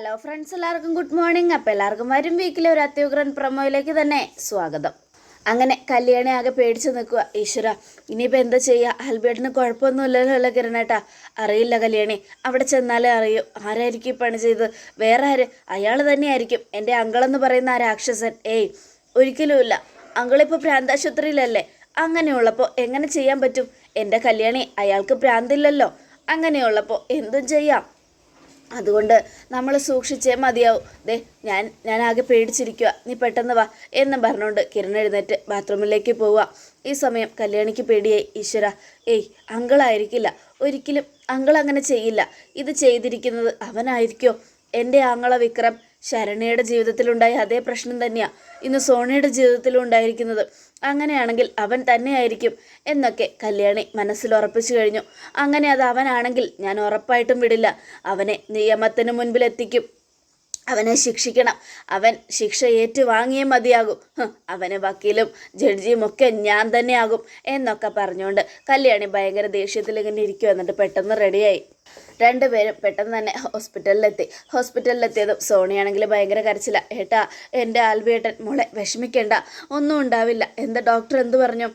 Hello friends എല്ലാവർക്കും good morning അപ്പോൾ എല്ലാവർക്കും വരും വീക്കിലെ ഒരു അത്യുഗ്രൻ പ്രൊമോയിലേക്ക് തന്നെ സ്വാഗതം. അങ്ങനെ കല്യാണി ആകെ പേടിച്ച് നിൽക്കുക ഈശ്വര ഇനിയിപ്പോൾ എന്താ ചെയ്യുക ആൽബേട്ടിന് കുഴപ്പമൊന്നുമില്ലല്ലോ അല്ല കിരണേട്ടാ അറിയില്ല കല്യാണി. അവിടെ ചെന്നാലേ അറിയൂ. ആരായിരിക്കും പണി ചെയ്ത് വേറെ ആര്? അയാൾ തന്നെയായിരിക്കും. എന്റെ അങ്കളെന്ന് പറയുന്ന ആ രാക്ഷസൻ. ഏയ് ഒരിക്കലുമില്ല അങ്കളിപ്പോൾ പ്രാന്താശുപത്രിയിലല്ലേ? അങ്ങനെയുള്ളപ്പോൾ എങ്ങനെ ചെയ്യാൻ പറ്റും? എന്റെ കല്യാണി അയാൾക്ക് പ്രാന്തില്ലല്ലോ. അങ്ങനെയുള്ളപ്പോൾ എന്തും ചെയ്യാം. അതുകൊണ്ട് നമ്മൾ സൂക്ഷിച്ചേ മതിയാവും. ദേ ഞാൻ ഞാൻ ആകെ പേടിച്ചിരിക്കുക നീ പെട്ടെന്ന് വാ എന്നും പറഞ്ഞുകൊണ്ട് കിരൺ എഴുന്നേറ്റ് ബാത്റൂമിലേക്ക് പോവുക ഈ സമയം കല്യാണിക്ക് പേടിയായി. ഈശ്വര ഏയ് അങ്കിളായിരിക്കില്ല. ഒരിക്കലും അങ്കിൾ അങ്ങനെ ചെയ്യില്ല. ഇത് ചെയ്തിരിക്കുന്നത് അവനായിരിക്കോ? എന്റെ ആങ്ങള വിക്രം ശരണയുടെ ജീവിതത്തിലുണ്ടായ അതേ പ്രശ്നം തന്നെയാണ് ഇന്ന് സോണിയുടെ ജീവിതത്തിലും ഉണ്ടായിരിക്കുന്നത്. അങ്ങനെയാണെങ്കിൽ അവൻ തന്നെയായിരിക്കും എന്നൊക്കെ കല്യാണി മനസ്സിൽ ഉറപ്പിച്ചു കഴിഞ്ഞു. അങ്ങനെ അത് അവനാണെങ്കിൽ ഞാൻ ഉറപ്പായിട്ടും വിടില്ല. അവനെ നിയമത്തിന് മുൻപിൽ എത്തിക്കും അവനെ ശിക്ഷിക്കണം. അവൻ ശിക്ഷ ഏറ്റുവാങ്ങിയേ മതിയാകും. അവന് വക്കീലും ജഡ്ജിയും ഒക്കെ ഞാൻ തന്നെയാകും എന്നൊക്കെ പറഞ്ഞുകൊണ്ട് കല്യാണി ഭയങ്കര ദേഷ്യത്തിൽ ഇങ്ങനെ ഇരിക്കും എന്നിട്ട് പെട്ടെന്ന് റെഡിയായി രണ്ടുപേരും പെട്ടെന്ന് തന്നെ ഹോസ്പിറ്റലിലെത്തി ഹോസ്പിറ്റലിലെത്തിയതും സോണിയാണെങ്കിൽ ഭയങ്കര കരച്ചില. ഏട്ടാ എന്റെ ആൽബിയേട്ടൻ മോളെ വിഷമിക്കേണ്ട. ഒന്നും ഉണ്ടാവില്ല. എന്താ ഡോക്ടർ എന്ത് പറഞ്ഞു?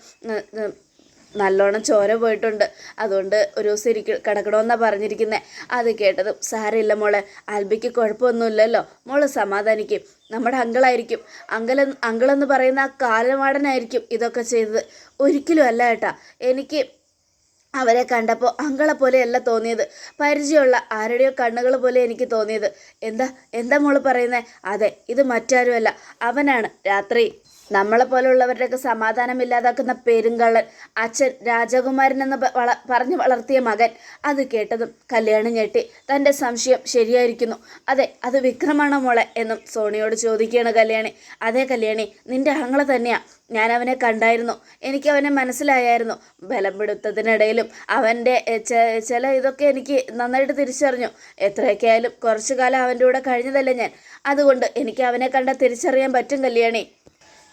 നല്ലോണം ചോര പോയിട്ടുണ്ട്. അതുകൊണ്ട് ഒരു ദിവസം ഇരിക്ക കിടക്കണമെന്നാണ് പറഞ്ഞിരിക്കുന്നത് അത് കേട്ടതും സാരമില്ല മോളെ. ആൽബിക്ക് കുഴപ്പമൊന്നുമില്ലല്ലോ. മോൾ സമാധാനിക്കും. നമ്മുടെ അങ്കിളായിരിക്കും. അങ്കിൾ അങ്കിളെന്ന് പറയുന്ന ആ കാലമാടനായിരിക്കും ഇതൊക്കെ ചെയ്തത്. ഒരിക്കലും അല്ല ഏട്ടാ. എനിക്ക് അവരെ കണ്ടപ്പോൾ അങ്കളെ പോലെയല്ല തോന്നിയത്. പരിചയമുള്ള ആരുടെയോ കണ്ണുകൾ പോലെ എനിക്ക് തോന്നിയത്. എന്താ എന്താ മോൾ പറയുന്നത് അതെ ഇത് മറ്റാരുമല്ല. അവനാണ് രാത്രി നമ്മളെ പോലുള്ളവരുടെയൊക്കെ സമാധാനം ഇല്ലാതാക്കുന്ന പെരുങ്കള്ളൻ അച്ഛൻ രാജകുമാരൻ എന്ന് പറഞ്ഞു വളർത്തിയ മകൻ. അത് കേട്ടതും കല്യാണം ഞെട്ടി തന്റെ സംശയം ശരിയായിരിക്കുന്നു. അതെ അത് വിക്രമാണോ മോളെ? എന്നും സോണിയോട് ചോദിക്കുകയാണ് കല്യാണി. അതെ കല്യാണി നിന്റെ ആങ്ങള തന്നെയാ. ഞാൻ അവനെ കണ്ടായിരുന്നു. എനിക്ക് അവനെ മനസ്സിലായായിരുന്നു. ബലം പിടുത്തത്തിനിടയിലും അവന്റെ ചില ഇതൊക്കെ എനിക്ക് നന്നായിട്ട് തിരിച്ചറിഞ്ഞു. എത്രയൊക്കെ ആയാലും കുറച്ചു കാലം അവന്റെ കൂടെ കഴിഞ്ഞതല്ലേ ഞാൻ. അതുകൊണ്ട് എനിക്ക് അവനെ കണ്ട തിരിച്ചറിയാൻ പറ്റും കല്യാണി.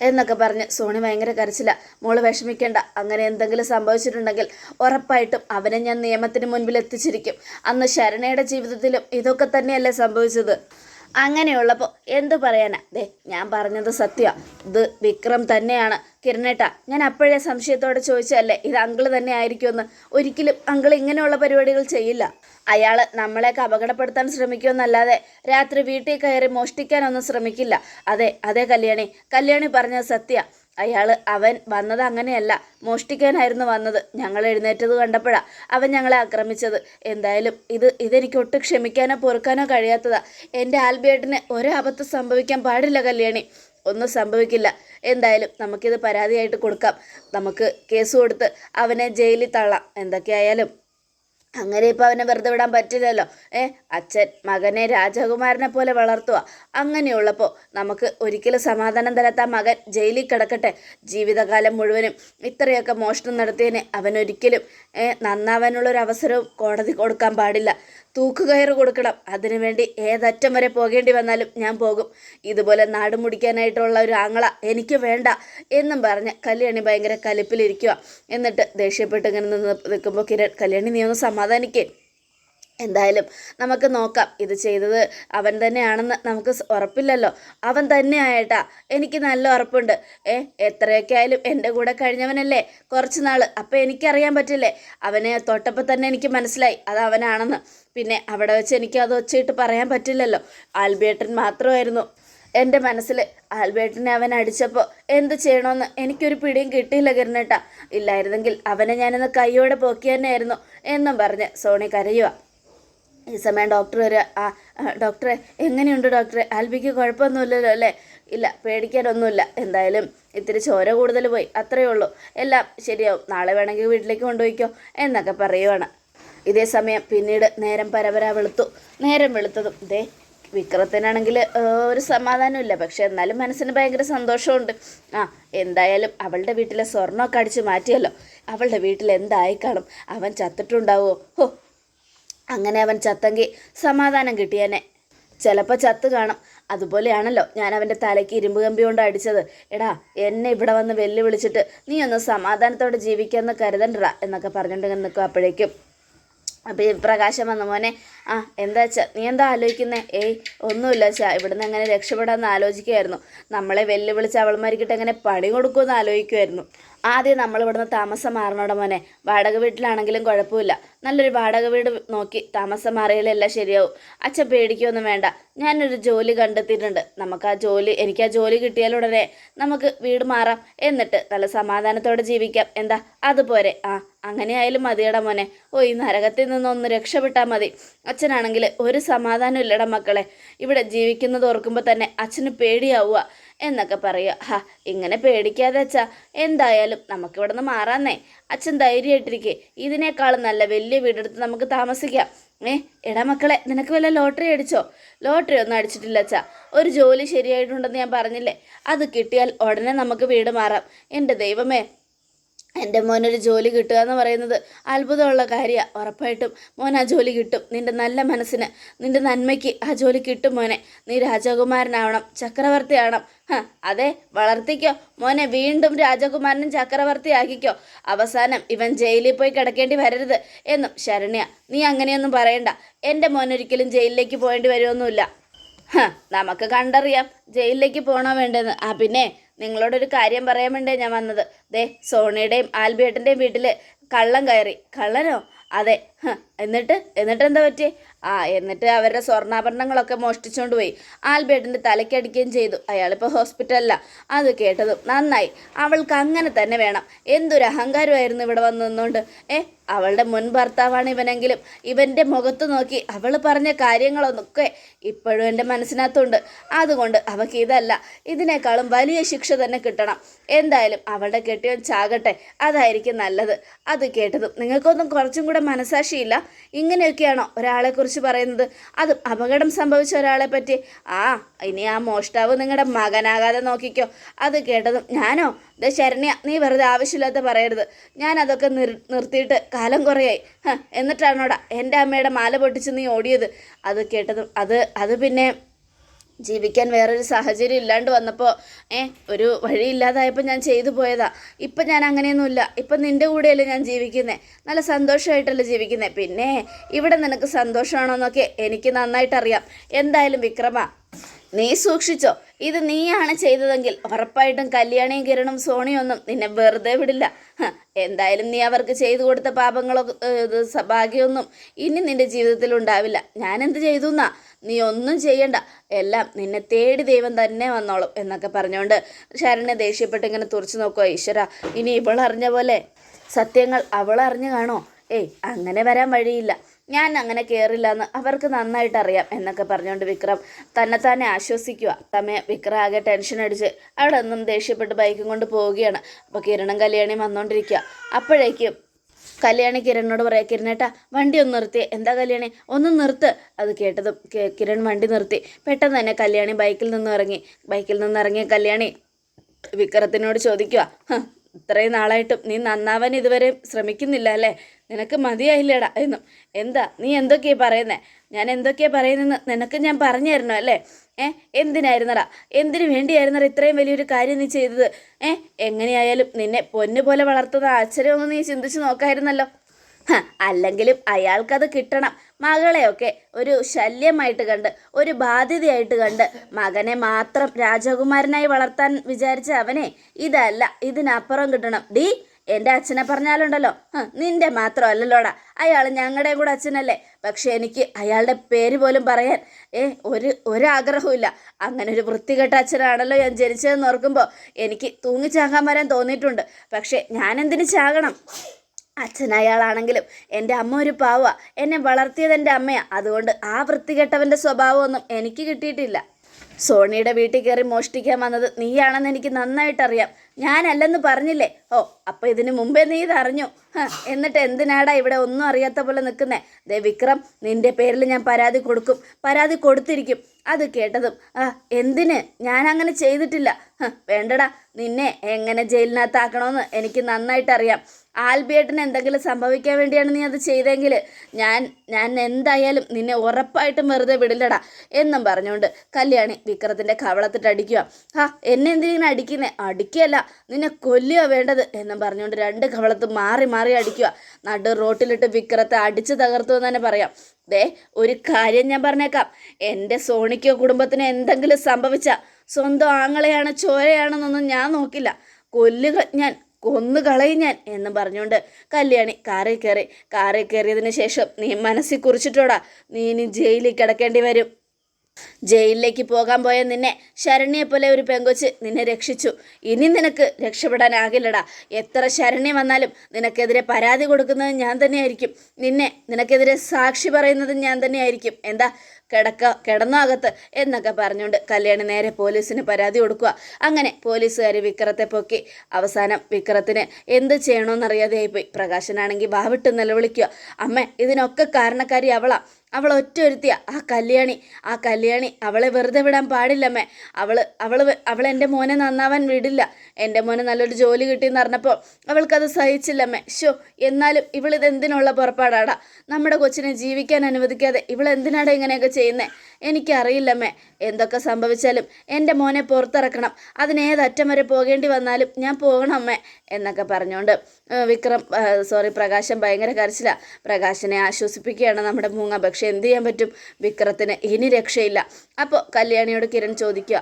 എന്നൊക്കെ പറഞ്ഞ് സോണി ഭയങ്കര കരച്ചില്ല മോൾ വിഷമിക്കേണ്ട. അങ്ങനെ എന്തെങ്കിലും സംഭവിച്ചിട്ടുണ്ടെങ്കിൽ ഉറപ്പായിട്ടും അവനെ ഞാൻ നിയമത്തിന് മുൻപിൽ എത്തിച്ചിരിക്കും. അന്ന് ശരണയുടെ ജീവിതത്തിലും ഇതൊക്കെ തന്നെയല്ലേ സംഭവിച്ചത്. അങ്ങനെയുള്ളപ്പോൾ എന്ത് പറയാനാ? ദേ ഞാൻ പറഞ്ഞത് സത്യ. ഇത് വിക്രം തന്നെയാണ്. കിരണേട്ട ഞാൻ അപ്പോഴേ സംശയത്തോടെ ചോദിച്ചതല്ലേ ഇത് അങ്കിൾ തന്നെ ആയിരിക്കുമെന്ന്? ഒരിക്കലും അങ്കിൾ ഇങ്ങനെയുള്ള പരിപാടികൾ ചെയ്യില്ല. അയാൾ നമ്മളെയൊക്കെ അപകടപ്പെടുത്താൻ ശ്രമിക്കുമെന്നല്ലാതെ രാത്രി വീട്ടിൽ കയറി മോഷ്ടിക്കാനൊന്നും ശ്രമിക്കില്ല. അതെ അതെ കല്യാണി. കല്യാണി പറഞ്ഞത് സത്യ. അയാൾ അവൻ വന്നത് അങ്ങനെയല്ല. മോഷ്ടിക്കാനായിരുന്നു വന്നത്. ഞങ്ങൾ എഴുന്നേറ്റത് കണ്ടപ്പോഴാ അവൻ ഞങ്ങളെ ആക്രമിച്ചത്. എന്തായാലും ഇത് ഇതെനിക്ക് ഒട്ടും ക്ഷമിക്കാനോ പൊറുക്കാനോ കഴിയാത്തതാ. എന്റെ ആൽബിയേട്ടിന് ഒരബദ്ധം സംഭവിക്കാൻ പാടില്ല കല്യാണി. ഒന്നും സംഭവിക്കില്ല. എന്തായാലും നമുക്കിത് പരാതിയായിട്ട് കൊടുക്കാം. നമുക്ക് കേസ് കൊടുത്ത് അവനെ ജയിലിൽ തള്ളാം. എന്തൊക്കെയായാലും അങ്ങനെ ഇപ്പം അവനെ വെറുതെ വിടാൻ പറ്റില്ലല്ലോ. ഏ അച്ഛൻ മകനെ രാജകുമാരനെ പോലെ വളർത്തുക അങ്ങനെയുള്ളപ്പോൾ നമുക്ക് ഒരിക്കലും സമാധാനം തരാത്ത മകൻ ജയിലിൽ കിടക്കട്ടെ. ജീവിതകാലം മുഴുവനും ഇത്രയൊക്കെ മോഷണം നടത്തിയതിന് അവനൊരിക്കലും ഏ, നന്നാവാനുള്ളൊരു അവസരവും കോടതി കൊടുക്കാൻ പാടില്ല. തൂക്കുകയറ് കൊടുക്കണം. അതിനുവേണ്ടി ഏതറ്റം വരെ പോകേണ്ടി വന്നാലും ഞാൻ പോകും. ഇതുപോലെ നാട് മുടിക്കാനായിട്ടുള്ള ഒരു ആങ്ങള എനിക്ക് വേണ്ട എന്നും പറഞ്ഞ് കല്യാണി ഭയങ്കര കലിപ്പിലിരിക്കുക എന്നിട്ട് ദേഷ്യപ്പെട്ട് ഇങ്ങനെ നിന്ന് നിൽക്കുമ്പോൾ കിരൺ കല്യാണി നീ ഒന്ന് സമാധാനിക്കേ. എന്തായാലും നമുക്ക് നോക്കാം ഇത് ചെയ്തത് അവൻ തന്നെയാണെന്ന് നമുക്ക് ഉറപ്പില്ലല്ലോ. അവൻ തന്നെയായിട്ടാ എനിക്ക് നല്ല ഉറപ്പുണ്ട്. ഏ എത്രയൊക്കെ ആയാലും എന്റെ കൂടെ കഴിഞ്ഞവനല്ലേ കുറച്ച് നാൾ അപ്പം എനിക്കറിയാൻ പറ്റില്ലേ? അവനെ തൊട്ടപ്പോൾ തന്നെ എനിക്ക് മനസ്സിലായി. അത് അവനാണെന്ന്. പിന്നെ അവിടെ വെച്ച് എനിക്ക് അത് പറയാൻ പറ്റില്ലല്ലോ. ആൽബിയേട്ടൻ മാത്രമായിരുന്നു. എന്റെ മനസ്സിൽ ആൽബേട്ടിനെ അവൻ അടിച്ചപ്പോൾ എന്ത് ചെയ്യണമെന്ന് എനിക്കൊരു പിടിയും കിട്ടിയില്ല കിരണേട്ടാ. ഇല്ലായിരുന്നെങ്കിൽ അവനെ ഞാനിന്ന് കൈയോടെ പോക്കി തന്നെയായിരുന്നു എന്നും പറഞ്ഞ് സോണി കരയുക ഈ സമയം ഡോക്ടർ വരിക ആ ഡോക്ടറെ എങ്ങനെയുണ്ട് ഡോക്ടറെ ആൽബിക്ക് കുഴപ്പമൊന്നുമില്ലല്ലോ അല്ലേ? ഇല്ല പേടിക്കാനൊന്നുമില്ല. എന്തായാലും ഇത്തിരി ചോര കൂടുതൽ പോയി അത്രയേ ഉള്ളൂ. എല്ലാം ശരിയാവും. നാളെ വേണമെങ്കിൽ വീട്ടിലേക്ക് കൊണ്ടുപോയിക്കോ എന്നൊക്കെ പറയുവാണ്. ഇതേ സമയം പിന്നീട് നേരം പരപര വെളുത്തു. നേരം വെളുത്തതും ദേ വിക്രത്തിനാണെങ്കിൽ ഒരു സമാധാനമില്ല പക്ഷെ എന്നാലും മനസ്സിന് ഭയങ്കര സന്തോഷമുണ്ട്. ആ എന്തായാലും അവളുടെ വീട്ടിലെ സ്വർണമൊക്കെ അടിച്ച് മാറ്റിയല്ലോ. അവളുടെ വീട്ടിൽ എന്തായി കാണും? അവൻ ചത്തിട്ടുണ്ടാവോ? ഹോ അങ്ങനെ അവൻ ചത്തെങ്കിൽ സമാധാനം കിട്ടിയനെ. ചിലപ്പോൾ ചത്ത് കാണും. അതുപോലെയാണല്ലോ ഞാൻ അവന്റെ തലയ്ക്ക് ഇരുമ്പ് കമ്പി കൊണ്ട് അടിച്ചത്. എടാ എന്നെ ഇവിടെ വന്ന് വെല്ലുവിളിച്ചിട്ട് നീ ഒന്ന് സമാധാനത്തോടെ ജീവിക്കാമെന്ന് കരുതണ്ടടാ എന്നൊക്കെ പറഞ്ഞുകൊണ്ട് നിൽക്കും അപ്പോഴേക്കും. അപ്പം പ്രകാശം വന്ന മോനെ. ആ എന്താ വെച്ചാ നീ എന്താ ആലോചിക്കുന്നത് ഏയ് ഒന്നുമില്ല വെച്ചാ ഇവിടുന്ന് എങ്ങനെ രക്ഷപ്പെടാമെന്ന് ആലോചിക്കുമായിരുന്നു നമ്മളെ വെല്ലുവിളിച്ച് അവൾമാർക്കിട്ട് എങ്ങനെ പണി കൊടുക്കുമെന്ന് ആലോചിക്കുമായിരുന്നു ആദ്യം നമ്മൾ ഇവിടുന്ന് താമസം മാറണോടെ മോനെ. വാടക വീട്ടിലാണെങ്കിലും കുഴപ്പമില്ല. നല്ലൊരു വാടക വീട് നോക്കി താമസം മാറിയാലെല്ലാം ശരിയാവും. അച്ഛൻ പേടിക്കൊന്നും വേണ്ട. ഞാനൊരു ജോലി കണ്ടെത്തിയിട്ടുണ്ട്. നമുക്ക് ആ ജോലി എനിക്ക് ആ ജോലി കിട്ടിയാലുടനെ നമുക്ക് വീട് മാറാം. എന്നിട്ട് നല്ല സമാധാനത്തോടെ ജീവിക്കാം. എന്താ? അതുപോലെ. ആ അങ്ങനെയായാലും മതിയടാ മോനെ. ഓ ഈ നരകത്തിൽ നിന്നൊന്ന് രക്ഷപ്പെട്ടാൽ മതി. അച്ഛനാണെങ്കിൽ ഒരു സമാധാനം ഇല്ലടാ മക്കളെ. ഇവിടെ ജീവിക്കുന്നത് ഓർക്കുമ്പോൾ തന്നെ അച്ഛന് പേടിയാവുക. എന്നൊക്കെ പറയുക ഹാ ഇങ്ങനെ പേടിക്കാതെ അച്ഛാ. എന്തായാലും നമുക്കിവിടെ നിന്ന് മാറാന്നേ. അച്ഛൻ ധൈര്യമായിട്ടിരിക്കേ. ഇതിനേക്കാളും നല്ല വലിയ വീടെടുത്ത് നമുക്ക് താമസിക്കാം. ഏ എടാ മക്കളെ നിനക്ക് വല്ല ലോട്ടറി അടിച്ചോ? ലോട്ടറി ഒന്നും അടിച്ചിട്ടില്ല അച്ഛാ. ഒരു ജോലി ശരിയായിട്ടുണ്ടെന്ന് ഞാൻ പറഞ്ഞില്ലേ? അത് കിട്ടിയാൽ ഉടനെ നമുക്ക് വീട് മാറാം. എന്റെ ദൈവമേ എന്റെ മോനൊരു ജോലി കിട്ടുക എന്ന് പറയുന്നത് അത്ഭുതമുള്ള കാര്യമാണ് ഉറപ്പായിട്ടും മോൻ ആ ജോലി കിട്ടും. നിന്റെ നല്ല മനസ്സിന് നിന്റെ നന്മയ്ക്ക് ആ ജോലി കിട്ടും മോനെ. നീ രാജകുമാരനാവണം ചക്രവർത്തിയാവണം. അതെ വളർത്തിക്കോ. മോനെ വീണ്ടും രാജകുമാരനും ചക്രവർത്തിയാക്കിക്കോ. അവസാനം ഇവൻ ജയിലിൽ പോയി കിടക്കേണ്ടി വരരുത് എന്നും ശരണ്യ നീ അങ്ങനെയൊന്നും പറയണ്ട. എന്റെ മോനൊരിക്കലും ജയിലിലേക്ക് പോകേണ്ടി വരുമൊന്നുമില്ല നമുക്ക് കണ്ടറിയാം ജയിലിലേക്ക് പോകണോ വേണ്ടെന്ന്. ആ പിന്നെ നിങ്ങളോടൊരു കാര്യം പറയാൻ വേണ്ടേ ഞാൻ വന്നത്. ദേ സോണിയുടെയും ആൽബിയേട്ടന്റെയും വീട്ടിൽ കള്ളൻ കയറി. കള്ളനോ? അതെ. എന്നിട്ട് എന്നിട്ട്? എന്താ പറ്റി ആ എന്നിട്ട് അവരുടെ സ്വർണാഭരണങ്ങളൊക്കെ മോഷ്ടിച്ചുകൊണ്ട് പോയി. ആൽബേട്ടിന്റെ തലയ്ക്കടിക്കുകയും ചെയ്തു. അയാളിപ്പോൾ ഹോസ്പിറ്റലില്ല അത് കേട്ടതും നന്നായി. അവൾക്ക് അങ്ങനെ തന്നെ വേണം. എന്തൊരു അഹങ്കാരമായിരുന്നു ഇവിടെ വന്ന് നിന്നുകൊണ്ട് ഏ അവളുടെ മുൻ ഭർത്താവാണ് ഇവനെങ്കിലും. ഇവന്റെ മുഖത്ത് നോക്കി അവൾ പറഞ്ഞ കാര്യങ്ങളൊന്നൊക്കെ ഇപ്പോഴും എന്റെ മനസ്സിനകത്തുണ്ട്. അതുകൊണ്ട് അവൾക്ക് ഇതല്ല. ഇതിനേക്കാളും വലിയ ശിക്ഷ തന്നെ കിട്ടണം. എന്തായാലും അവളുടെ കെട്ടിയവൻ ചാകട്ടെ. അതായിരിക്കും നല്ലത്. അത് കേട്ടതും. നിങ്ങൾക്കൊന്നും കുറച്ചും കൂടെ മനസാക്ഷിയില്ല? ഇങ്ങനെയൊക്കെയാണോ ഒരാളെക്കുറിച്ച് പറയുന്നത്. അത് അപകടം സംഭവിച്ച ഒരാളെ പറ്റി. ആ ഇനി ആ മോഷ്ടാവ് നിങ്ങളുടെ മകനാകാതെ നോക്കിക്കോ. അത് കേട്ടതും ഞാനോ? ദേ ശരണ്യ നീ വെറുതെ ആവശ്യമില്ലാത്ത പറയരുത്. ഞാൻ അതൊക്കെ നിർ നിർത്തിയിട്ട് കാലം കുറയായി. എന്നിട്ടാണോടാ എന്റെ അമ്മയുടെ മാല പൊട്ടിച്ച് നീ ഓടിയത്? അത് കേട്ടതും അത് അത് പിന്നെ ജീവിക്കാൻ വേറൊരു സാഹചര്യം ഇല്ലാണ്ട് വന്നപ്പോൾ ഏ ഒരു വഴിയില്ലാതായപ്പോൾ ഞാൻ ചെയ്തു പോയതാ. ഇപ്പം ഞാൻ അങ്ങനെയൊന്നുമില്ല. ഇപ്പം നിന്റെ കൂടെയല്ലേ ഞാൻ ജീവിക്കുന്നത് നല്ല സന്തോഷമായിട്ടല്ലേ ജീവിക്കുന്നത് പിന്നെ ഇവിടെ നിനക്ക് സന്തോഷമാണോ എന്നൊക്കെ എനിക്ക് നന്നായിട്ടറിയാം. എന്തായാലും വിക്രമ നീ സൂക്ഷിച്ചോ. ഇത് നീയാണ് ചെയ്തതെങ്കിൽ ഉറപ്പായിട്ടും കല്യാണിയും കിരണും സോണിയൊന്നും നിന്നെ വെറുതെ വിടില്ല. എന്തായാലും നീ അവർക്ക് ചെയ്തു കൊടുത്ത പാപങ്ങളോ ഭാഗ്യമൊന്നും ഇനി നിന്റെ ജീവിതത്തിൽ ഉണ്ടാവില്ല. ഞാൻ എന്ത് ചെയ്തു എന്നാ നീ ഒന്നും ചെയ്യണ്ട. എല്ലാം നിന്നെ തേടി ദൈവം തന്നെ വന്നോളും എന്നൊക്കെ പറഞ്ഞുകൊണ്ട് ശരണ്യ ദേഷ്യപ്പെട്ട് ഇങ്ങനെ തുറച്ചു നോക്കുക ഈശ്വര ഇനി ഇവൾ അറിഞ്ഞ പോലെ സത്യങ്ങൾ അവൾ അറിഞ്ഞു കാണോ? ഏയ് അങ്ങനെ വരാൻ വഴിയില്ല. ഞാൻ അങ്ങനെ കയറില്ല എന്ന് അവർക്ക് നന്നായിട്ട് അറിയാം എന്നൊക്കെ പറഞ്ഞുകൊണ്ട് വിക്രം തന്നെ തന്നെ ആശ്വസിക്കുക തമ്മെ വിക്രം ആകെ ടെൻഷൻ അടിച്ച് അവിടെ നിന്നും ദേഷ്യപ്പെട്ട് ബൈക്കും കൊണ്ട് പോവുകയാണ്. അപ്പോൾ കിരണം കല്യാണി വന്നുകൊണ്ടിരിക്കുക അപ്പോഴേക്കും കല്യാണി കിരണിനോട് പറയാം കിരണേട്ടാ വണ്ടി ഒന്ന് നിർത്തി. എന്താ കല്യാണി? ഒന്ന് നിർത്ത്. അത് കേട്ടതും കിരൺ വണ്ടി നിർത്തി. പെട്ടെന്ന് തന്നെ കല്യാണി ബൈക്കിൽ നിന്ന് ഇറങ്ങി. ബൈക്കിൽ നിന്ന് ഇറങ്ങിയ കല്യാണി വിക്രത്തിനോട് ചോദിക്കുക "ഹ, ഇത്രയും നാളായിട്ടും നീ നന്നാവാൻ ഇതുവരെ ശ്രമിക്കുന്നില്ല അല്ലേ? നിനക്ക് മതിയായില്ലേടാ? എന്നും. എന്താ? നീ എന്തൊക്കെയാ പറയുന്നേ? ഞാൻ എന്തൊക്കെയാ പറയുന്നതെന്ന് നിനക്ക് ഞാൻ പറഞ്ഞു തരണോ അല്ലേ? ഏ? എന്തിനായിരുന്നടാ? എന്തിനു വേണ്ടിയായിരുന്നടാ ഇത്രയും വലിയൊരു കാര്യം നീ ചെയ്തത്? ഏ? എങ്ങനെയായാലും നിന്നെ പൊന്നു പോലെ വളർത്തുന്ന ആശ്ചര്യമൊന്നും നീ ചിന്തിച്ച് നോക്കായിരുന്നല്ലോ. അല്ലെങ്കിലും അയാൾക്കത് കിട്ടണം. മകളെയൊക്കെ ഒരു ശല്യമായിട്ട് കണ്ട് ഒരു ബാധ്യതയായിട്ട് കണ്ട് മകനെ മാത്രം രാജകുമാരനായി വളർത്താൻ വിചാരിച്ച അവനെ ഇതല്ല ഇതിനപ്പുറം കിട്ടണം. ഡീ എന്റെ അച്ഛനെ പറഞ്ഞാലുണ്ടല്ലോ. നിന്റെ മാത്രം അല്ലല്ലോടാ അയാൾ ഞങ്ങളുടെയും കൂടെ അച്ഛനല്ലേ. പക്ഷെ എനിക്ക് അയാളുടെ പേര് പോലും പറയാൻ ഏ ഒരു ഒരാഗ്രഹമില്ല അങ്ങനെ ഒരു വൃത്തികെട്ട അച്ഛനാണല്ലോ ഞാൻ ജനിച്ചതെന്ന് ഓർക്കുമ്പോൾ എനിക്ക് തൂങ്ങിച്ചാകാൻ വരാൻ തോന്നിയിട്ടുണ്ട്. പക്ഷേ ഞാൻ എന്തിനു ചാകണം? അച്ഛൻ അയാളാണെങ്കിലും എന്റെ അമ്മ ഒരു പാവ. എന്നെ വളർത്തിയത് എന്റെ അമ്മയാണ് അതുകൊണ്ട് ആ വൃത്തികെട്ടവന്റെ സ്വഭാവമൊന്നും എനിക്ക് കിട്ടിയിട്ടില്ല. സോണിയുടെ വീട്ടിൽ കയറി മോഷ്ടിക്കാൻ വന്നത് നീയാണെന്ന് എനിക്ക് നന്നായിട്ടറിയാം. ഞാനല്ലെന്ന് പറഞ്ഞില്ലേ? ഓ അപ്പോൾ ഇതിന് മുമ്പേ നീ ഇതറിഞ്ഞു എന്നിട്ട് എന്തിനാടാ ഇവിടെ ഒന്നും അറിയാത്ത പോലെ നിൽക്കുന്നേ? ദേ വിക്രം നിന്റെ പേരിൽ ഞാൻ പരാതി കൊടുക്കും. പരാതി കൊടുത്തിരിക്കും. അത് കേട്ടതും ആ എന്തിന്? ഞാൻ അങ്ങനെ ചെയ്തിട്ടില്ല. വേണ്ടടാ. നിന്നെ എങ്ങനെ ജയിലിനകത്താക്കണമെന്ന് എനിക്ക് നന്നായിട്ടറിയാം. ആൽബിയേട്ടന് എന്തെങ്കിലും സംഭവിക്കാൻ വേണ്ടിയാണ് നീ അത് ചെയ്തെങ്കിൽ ഞാൻ ഞാൻ എന്തായാലും നിന്നെ ഉറപ്പായിട്ടും വെറുതെ വിടില്ലടാ എന്നും പറഞ്ഞുകൊണ്ട് കല്യാണി വിക്രത്തിന്റെ കവളത്തിട്ട് അടിക്കുക. ആ എന്നെ എന്തിനാ അടിക്കുന്നേ? അടിക്കുകയല്ല നിന്നെ കൊല്ലുക വേണ്ടത് എന്നും പറഞ്ഞുകൊണ്ട് രണ്ട് കവളത്ത് മാറി മാറി അടിക്കുക. നടു റോട്ടിലിട്ട് വിക്രത്തെ അടിച്ച് തകർത്തു എന്ന് തന്നെ പറയാം. ദേ ഒരു കാര്യം ഞാൻ പറഞ്ഞേക്കാം. എന്റെ സോണിക്കോ കുടുംബത്തിന് എന്തെങ്കിലും സംഭവിച്ച സ്വന്തം ആങ്ങളെയാണ് ചോരയാണെന്നൊന്നും ഞാൻ നോക്കില്ല. കൊല്ലുക ഞാൻ കൊന്നു കളയും ഞാൻ എന്ന് പറഞ്ഞുകൊണ്ട് കല്യാണി കാറിൽ കയറി. കാറിൽ കയറിയതിന് ശേഷം നീ മനസ്സിൽ കുറിച്ചിട്ടോടാ. നീ ഇനി ജയിലിൽ കിടക്കേണ്ടി വരും. ജയിലിലേക്ക് പോകാൻ പോയ നിന്നെ ശരണ്യെ പോലെ ഒരു പെങ്കൊച്ച് നിന്നെ രക്ഷിച്ചു. ഇനി നിനക്ക് രക്ഷപ്പെടാനാകില്ലടാ. എത്ര ശരണ്യം വന്നാലും നിനക്കെതിരെ പരാതി കൊടുക്കുന്നത് ഞാൻ തന്നെയായിരിക്കും. നിന്നെ നിനക്കെതിരെ സാക്ഷി പറയുന്നത് ഞാൻ തന്നെയായിരിക്കും. എന്താ? കിടക്ക കിടന്നാകത്ത് എന്നൊക്കെ പറഞ്ഞുകൊണ്ട് കല്യാണി നേരെ പോലീസിന് പരാതി കൊടുക്കുക. അങ്ങനെ പോലീസുകാർ വിക്രത്തെ പൊക്കി. അവസാനം വിക്രത്തിന് എന്ത് ചെയ്യണമെന്നറിയാതെയായി പോയി പ്രകാശനാണെങ്കിൽ ബാവിട്ട് നിലവിളിക്കുക. അമ്മ ഇതിനൊക്കെ കാരണക്കാരി അവളാ. അവൾ ഒറ്റ ഒരുത്തിയ. ആ കല്യാണി ആ കല്യാണി അവളെ വെറുതെ വിടാൻ പാടില്ലമ്മേ. അവൾ അവൾ അവൾ എന്റെ മോനെ നന്നാവാൻ വിടില്ല. എന്റെ മോനെ നല്ലൊരു ജോലി കിട്ടിയെന്ന് പറഞ്ഞപ്പോൾ അവൾക്കത് സഹിച്ചില്ലമ്മേ. ഷോ എന്നാലും ഇവളിതെന്തിനുള്ള പുറപ്പാടാടാ. നമ്മുടെ കൊച്ചിനെ ജീവിക്കാൻ അനുവദിക്കാതെ ഇവളെന്തിനാടാ ഇങ്ങനെയൊക്കെ ചെയ്യുന്നേ? എനിക്കറിയില്ലമ്മേ. എന്തൊക്കെ സംഭവിച്ചാലും എന്റെ മോനെ പുറത്തിറക്കണം. അതിനേതറ്റം വരെ പോകേണ്ടി വന്നാലും ഞാൻ പോകണം അമ്മേ എന്നൊക്കെ പറഞ്ഞുകൊണ്ട് വിക്രം സോറി പ്രകാശം ഭയങ്കര കരച്ചിലാണ് പ്രകാശനെ ആശ്വസിപ്പിക്കുകയാണ് നമ്മുടെ മൂങ്ങ. പക്ഷെ എന്ത് ചെയ്യാൻ പറ്റും? വിക്രത്തിന് ഇനി രക്ഷയില്ല. അപ്പോൾ കല്യാണിയോട് കിരൺ ചോദിക്കുക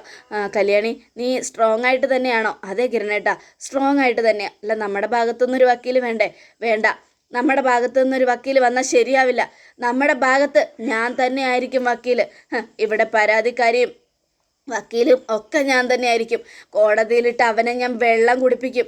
കല്യാണി നീ സ്ട്രോങ് ആയിട്ട് തന്നെയാണോ? അതെ കിരണേട്ടാ സ്ട്രോങ് ആയിട്ട് തന്നെയാണ് അല്ല നമ്മുടെ ഭാഗത്തുനിന്നൊരു വക്കീൽ വേണ്ടേ? വേണ്ട. നമ്മുടെ ഭാഗത്ത് നിന്നൊരു വക്കീൽ വന്നാൽ ശരിയാവില്ല. നമ്മുടെ ഭാഗത്ത് ഞാൻ തന്നെ ആയിരിക്കും വക്കീൽ ഇവിടെ പരാതിക്കാരിയും വക്കീലും ഒക്കെ ഞാൻ തന്നെയായിരിക്കും. കോടതിയിലിട്ട് അവനെ ഞാൻ വെള്ളം കുടിപ്പിക്കും.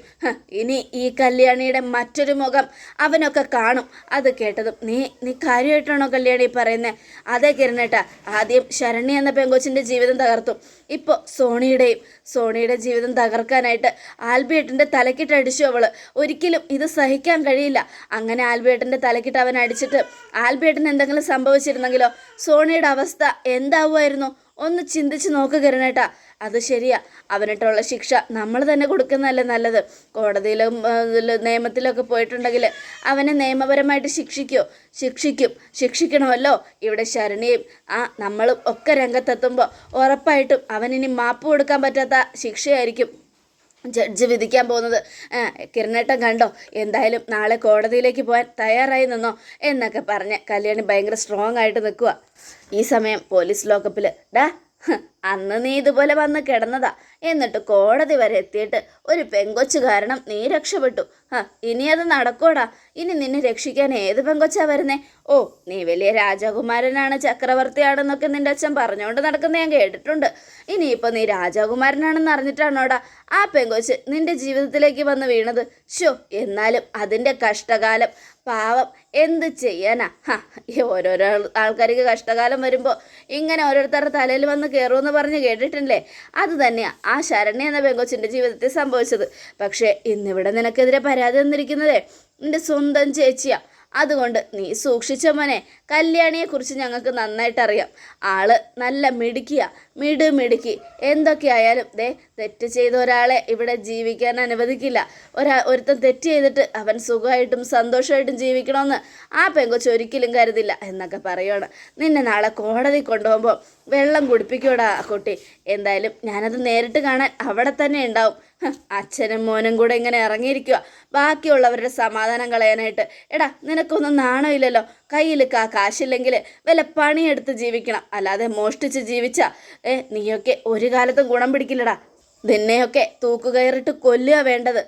ഇനി ഈ കല്യാണിയുടെ മറ്റൊരു മുഖം അവനൊക്കെ കാണും. അത് കേട്ടതും നീ നീ കാര്യമായിട്ടാണോ കല്യാണി പറയുന്നത് അതേ കിരണേട്ടാ ആദ്യം ശരണി എന്ന പെങ്കൊച്ചിന്റെ ജീവിതം തകർത്തു. ഇപ്പോൾ സോണിയുടെയും സോണിയുടെ ജീവിതം തകർക്കാനായിട്ട് ആൽബിയേട്ടന്റെ തലക്കിട്ട് അടിച്ചു അവൾ ഒരിക്കലും ഇത് സഹിക്കാൻ കഴിയില്ല. അങ്ങനെ ആൽബിയേട്ടന്റെ തലക്കിട്ട് അവൻ അടിച്ചിട്ട് ആൽബിയേട്ടന് എന്തെങ്കിലും സംഭവിച്ചിരുന്നെങ്കിലോ? സോണിയുടെ അവസ്ഥ എന്താവുമായിരുന്നു? ഒന്ന് ചിന്തിച്ച് നോക്ക് കിരണേട്ടാ. അത് ശരിയാ. അവനിട്ടുള്ള ശിക്ഷ നമ്മൾ തന്നെ കൊടുക്കുന്നതല്ലേ നല്ലത്. കോടതിയിലും നിയമത്തിലൊക്കെ പോയിട്ടുണ്ടെങ്കിൽ അവനെ നിയമപരമായിട്ട് ശിക്ഷിക്കോ? ശിക്ഷിക്കും. ശിക്ഷിക്കണമല്ലോ. ഇവിടെ ശരണിയും ആ നമ്മളും ഒക്കെ രംഗത്തെത്തുമ്പോൾ ഉറപ്പായിട്ടും അവനിനി മാപ്പ് കൊടുക്കാൻ പറ്റാത്ത ശിക്ഷയായിരിക്കും. ജഡ്ജ് വിധിക്കാൻ പോകുന്നത്. കിരണേട്ടം കണ്ടോ? എന്തായാലും നാളെ കോടതിയിലേക്ക് പോകാൻ തയ്യാറായി നിന്നോ എന്നൊക്കെ പറഞ്ഞ് കല്യാണി ഭയങ്കര സ്ട്രോങ് ആയിട്ട് നിൽക്കുക ഈ സമയം പോലീസ് ലോക്കപ്പിൽ ഡാ അന്ന് നീ ഇതുപോലെ വന്ന് കിടന്നതാ. എന്നിട്ട് കോടതി വരെ എത്തിയിട്ട് ഒരു പെങ്കൊച്ചു കാരണം നീ രക്ഷപ്പെട്ടു. ആ ഇനി അത് നടക്കൂടാ ഇനി നിന്നെ രക്ഷിക്കാൻ ഏത് പെങ്കൊച്ചാ വരുന്നേ? ഓ നീ വലിയ രാജകുമാരനാണ് ചക്രവർത്തിയാണെന്നൊക്കെ നിന്റെ അച്ഛൻ പറഞ്ഞുകൊണ്ട് നടക്കുന്ന ഞാൻ കേട്ടിട്ടുണ്ട്. ഇനിയിപ്പോൾ നീ രാജകുമാരനാണെന്ന് അറിഞ്ഞിട്ടാണോടാ ആ പെങ്കൊച്ച് നിന്റെ ജീവിതത്തിലേക്ക് വന്ന് വീണത്? ഷോ എന്നാലും അതിന്റെ കഷ്ടകാലം പാവം എന്ത് ചെയ്യാനാ? ഈ ഓരോരോ ആൾക്കാർക്ക് കഷ്ടകാലം വരുമ്പോൾ ഇങ്ങനെ ഓരോരുത്തരുടെ തലയിൽ വന്ന് കയറുമെന്ന് പറഞ്ഞ് കേട്ടിട്ടില്ലേ അത് തന്നെയാ. ആ ശരണ്യ എന്ന പെങ്കൊച്ചിന്റെ ജീവിതത്തിൽ സംഭവിച്ചത്. പക്ഷേ ഇന്നിവിടെ നിനക്കെതിരെ പരാതി വന്നിരിക്കുന്നതേ നിന്റെ സ്വന്തം ചേച്ചിയാ. അതുകൊണ്ട് നീ സൂക്ഷിച്ച മോനെ. കല്യാണിയെക്കുറിച്ച് ഞങ്ങൾക്ക് നന്നായിട്ടറിയാം. ആൾ നല്ല മിടുക്കിയ. മിടു മിടുക്കി. എന്തൊക്കെയായാലും ദേ തെറ്റ് ചെയ്ത ഒരാളെ ഇവിടെ ജീവിക്കാൻ അനുവദിക്കില്ല. ഒരാ ഒരുത്തൻ തെറ്റ് ചെയ്തിട്ട് അവൻ സുഖമായിട്ടും സന്തോഷമായിട്ടും ജീവിക്കണമെന്ന് ആ പെങ്കൊച്ച് ഒരിക്കലും കരുതില്ല എന്നൊക്കെ പറയുവാണ്. നിന്നെ നാളെ കോടതി കൊണ്ടുപോകുമ്പോൾ വെള്ളം കുടിപ്പിക്കൂടാ കുട്ടി. എന്തായാലും ഞാനത് നേരിട്ട് കാണാൻ അവിടെ തന്നെ ഉണ്ടാവും. അച്ഛനും മോനും കൂടെ ഇങ്ങനെ ഇറങ്ങിയിരിക്കുക ബാക്കിയുള്ളവരുടെ സമാധാനം കളയാനായിട്ട്. എടാ നിനക്കൊന്നും നാണമില്ലല്ലോ? കയ്യിൽ കാ കാശില്ലെങ്കിൽ വല്ല പണിയെടുത്ത് ജീവിക്കണം. അല്ലാതെ മോഷ്ടിച്ച് ജീവിച്ച. ഏ നീയൊക്കെ ഒരു കാലത്തും ഗുണം പിടിക്കില്ലടാ. നിന്നെയൊക്കെ തൂക്കുകയറിട്ട് കൊല്ലുക വേണ്ടത്.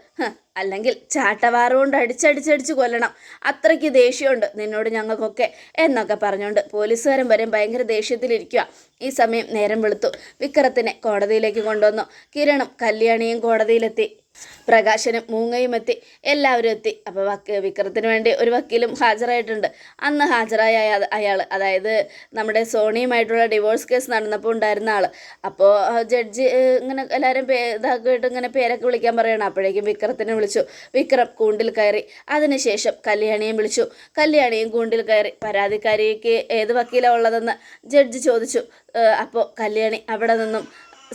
അല്ലെങ്കിൽ ചാട്ടവാറുകൊണ്ട് അടിച്ചടിച്ചടിച്ച് കൊല്ലണം. അത്രയ്ക്ക് ദേഷ്യമുണ്ട് നിന്നോട് ഞങ്ങൾക്കൊക്കെ എന്നൊക്കെ പറഞ്ഞുകൊണ്ട് പോലീസുകാരൻ വരെയും ഭയങ്കര ദേഷ്യത്തിലിരിക്കുക ഈ സമയം നേരം വെളുത്തു. വിക്രത്തിനെ കോടതിയിലേക്ക് കൊണ്ടുവന്നു. കിരണും കല്യാണിയും കോടതിയിലെത്തി. പ്രകാശനും മൂങ്ങയും എത്തി. എല്ലാവരും എത്തി. അപ്പോൾ വക്ക് വിക്രത്തിന് വേണ്ടി ഒരു വക്കീലും ഹാജരായിട്ടുണ്ട്. അന്ന് ഹാജരായ അയാൾ അതായത് നമ്മുടെ സോണിയുമായിട്ടുള്ള ഡിവോഴ്സ് കേസ് നടന്നപ്പോൾ ഉണ്ടായിരുന്ന ആൾ അപ്പോൾ ജഡ്ജ് ഇങ്ങനെ എല്ലാവരും ഇതാക്കിയിട്ട് ഇങ്ങനെ പേരൊക്കെ വിളിക്കാൻ പറയണം. അപ്പോഴേക്കും വിക്രത്തിനെ വിളിച്ചു. വിക്രം കൂണ്ടിൽ കയറി. അതിനുശേഷം കല്യാണിയും വിളിച്ചു. കല്യാണിയും കൂണ്ടിൽ കയറി. പരാതിക്കാരിക്ക് ഏത് വക്കീലാണ് ഉള്ളതെന്ന് ജഡ്ജ് ചോദിച്ചു. അപ്പോൾ കല്യാണി അവിടെ നിന്നും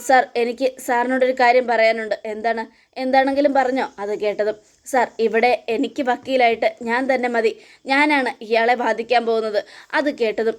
സാർ എനിക്ക് സാറിനോടൊരു കാര്യം പറയാനുണ്ട്. എന്താണ്? എന്താണെങ്കിലും പറഞ്ഞോ അത് കേട്ടതും. സാർ ഇവിടെ എനിക്ക് വക്കീലായിട്ട് ഞാൻ തന്നെ മതി. ഞാനാണ് ഇയാളെ ബാധിക്കാൻ പോകുന്നത്. അത് കേട്ടതും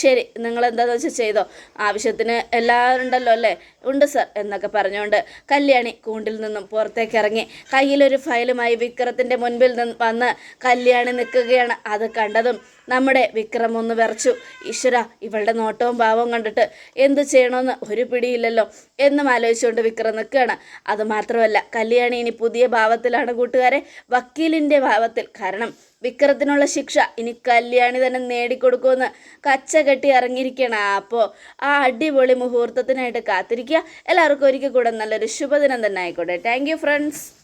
ശരി നിങ്ങൾ എന്താണെന്ന് വെച്ചാൽ ചെയ്തോ? ആവശ്യത്തിന് എല്ലാവരും ഉണ്ടല്ലോ അല്ലേ? ഉണ്ട് സാർ എന്നൊക്കെ പറഞ്ഞുകൊണ്ട് കല്യാണി കൂണ്ടിൽ നിന്നും പുറത്തേക്ക് ഇറങ്ങി കയ്യിലൊരു ഫയലുമായി വിക്രത്തിന്റെ മുൻപിൽ നിന്ന് വന്ന് കല്യാണി നിൽക്കുകയാണ്. അത് കണ്ടതും നമ്മുടെ വിക്രം ഒന്ന് വിറച്ചു. ഈശ്വര ഇവളുടെ നോട്ടവും ഭാവവും കണ്ടിട്ട് എന്ത് ചെയ്യണമെന്ന് ഒരു പിടിയില്ലല്ലോ എന്നും ആലോചിച്ചുകൊണ്ട് വിക്രം നിൽക്കുകയാണ്. അത് മാത്രമല്ല കല്യാണി ഇനി പുതിയ ഭാവത്തിലാണ് കൂട്ടുകാരെ. വക്കീലിന്റെ ഭാവത്തിൽ. കാരണം വിക്രത്തിനുള്ള ശിക്ഷ ഇനി കല്യാണി തന്നെ നേടിക്കൊടുക്കുമെന്ന് കച്ച കെട്ടി ഇറങ്ങിയിരിക്കണം അപ്പോൾ ആ അടിപൊളി മുഹൂർത്തത്തിനായിട്ട് കാത്തിരിക്കുക. എല്ലാവർക്കും ഒരിക്കൽ കൂടെ നല്ലൊരു ശുഭദിനം തന്നെ ആയിക്കോട്ടെ. Thank friends